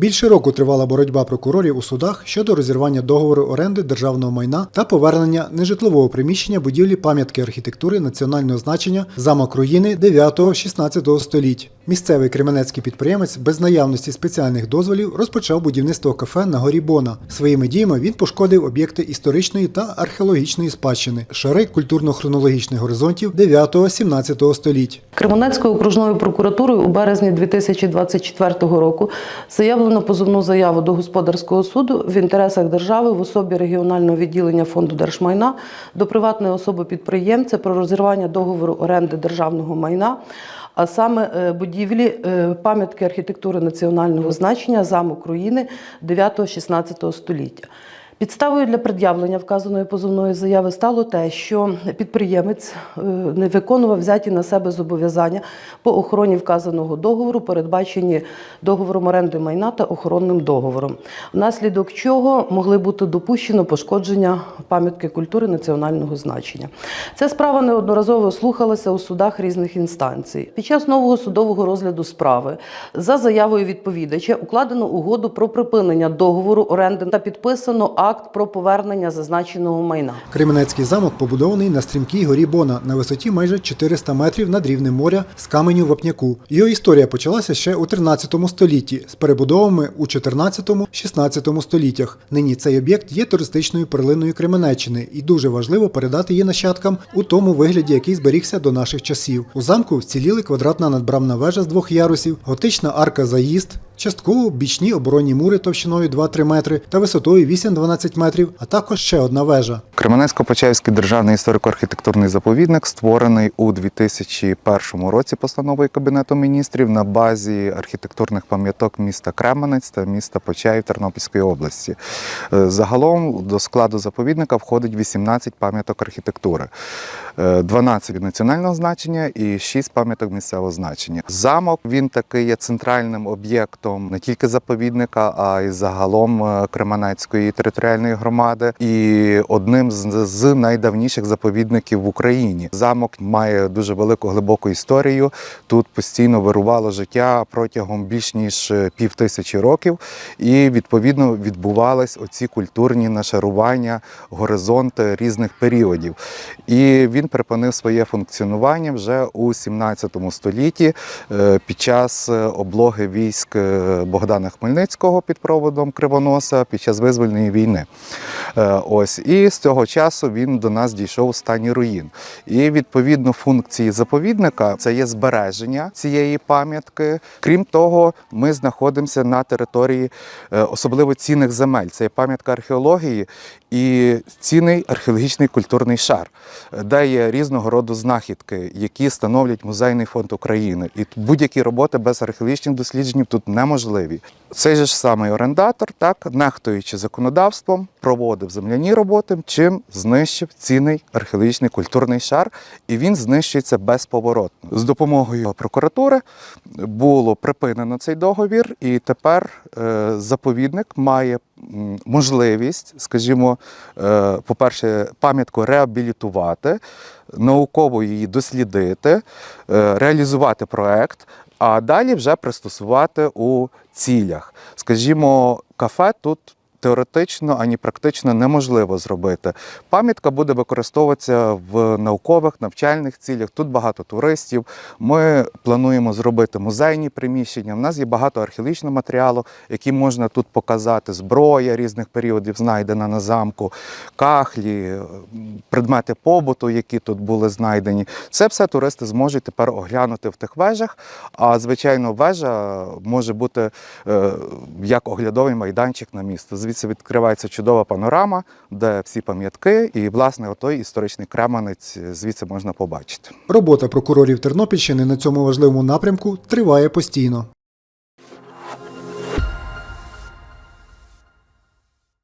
Більше року тривала боротьба прокурорів у судах щодо розірвання договору оренди державного майна та повернення нежитлового приміщення будівлі пам'ятки архітектури національного значення замок руїни 9-16 століть. Місцевий кременецький підприємець без наявності спеціальних дозволів розпочав будівництво кафе на горі Бона. Своїми діями він пошкодив об'єкти історичної та археологічної спадщини, шари культурно-хронологічних горизонтів 9-17 століть. Кременецькою окружною прокуратурою у березні 2024 року заявлено позовну заяву до господарського суду в інтересах держави в особі регіонального відділення фонду держмайна до приватної особи підприємця про розірвання договору оренди державного майна. А саме е, будівлі е, пам'ятки архітектури національного значення замок руїни 9-16 століття. Підставою для пред'явлення вказаної позовної заяви стало те, що підприємець е, не виконував взяті на себе зобов'язання по охороні вказаного договору, передбачені договором оренди майна та охоронним договором, внаслідок чого могли бути допущено пошкодження пам'ятки культури національного значення. Ця справа неодноразово слухалася у судах різних інстанцій. Під час нового судового розгляду справи за заявою відповідача укладено угоду про припинення договору оренди та підписано акт про повернення зазначеного майна. Кременецький замок побудований на стрімкій горі Бона на висоті майже 400 метрів над рівнем моря з каменю вапняку. Його історія почалася ще у 13 столітті з перебудовами у 14-16 століттях. Нині цей об'єкт є туристичною перлиною Кременеччини і дуже важливо передати її нащадкам у тому вигляді, який зберігся до наших часів. У замку вціліли квадратна надбрамна вежа з двох ярусів, готична арка заїзд. Частково бічні оборонні мури товщиною 2-3 метри та висотою 8-12 метрів, а також ще одна вежа. Кременецько-Почаївський державний історико-архітектурний заповідник створений у 2001 році постановою Кабінету міністрів на базі архітектурних пам'яток міста Кременець та міста Почаїв Тернопільської області. Е, Загалом до складу заповідника входить 18 пам'яток архітектури, е, 12 національного значення і 6 пам'яток місцевого значення. Замок він такий є центральним об'єктом не тільки заповідника, а й загалом е, Кременецької територіальної громади і одним з, найдавніших заповідників в Україні. Замок має дуже велику глибоку історію. Тут постійно вирувало життя протягом більш ніж е, пів тисячі років, і відповідно відбувались оці культурні нашарування, горизонти різних періодів. І він припинив своє функціонування вже у 17 столітті е, під час е, облоги військ Богдана Хмельницького під проводом Кривоноса під час визвольної війни. Е, Ось і з цього часу він до нас дійшов у стані руїн. І відповідно функції заповідника це є збереження цієї пам'ятки. Крім того, ми знаходимося на території е, особливо цінних земель. Це є пам'ятка археології і цінний археологічний культурний шар, е, де є різного роду знахідки, які становлять музейний фонд України. І будь-які роботи без археологічних досліджень тут неможливі. Цей же ж самий орендатор, так нехтуючи законодавством, проводив земляні роботи, чим знищив цінний археологічний культурний шар, і він знищується безповоротно. З допомогою прокуратури було припинено цей договір, і тепер е, заповідник має можливість, скажімо, е, по-перше, пам'ятку реабілітувати, науково її дослідити, е, реалізувати проект, а далі вже пристосувати у цілях. Скажімо, кафе тут. Теоретично ані практично неможливо зробити. Пам'ятка буде використовуватися в наукових навчальних цілях. Тут багато туристів. Ми плануємо зробити музейні приміщення. У нас є багато археологічного матеріалу, який можна тут показати. Зброя різних періодів знайдена на замку, кахлі, предмети побуту, які тут були знайдені. Це все туристи зможуть тепер оглянути в тих вежах. А звичайно, вежа може бути е, як оглядовий майданчик на місто. Звідси відкривається чудова панорама, де всі пам'ятки, і власне отой історичний кременець звідси можна побачити. Робота прокурорів Тернопільщини на цьому важливому напрямку триває постійно.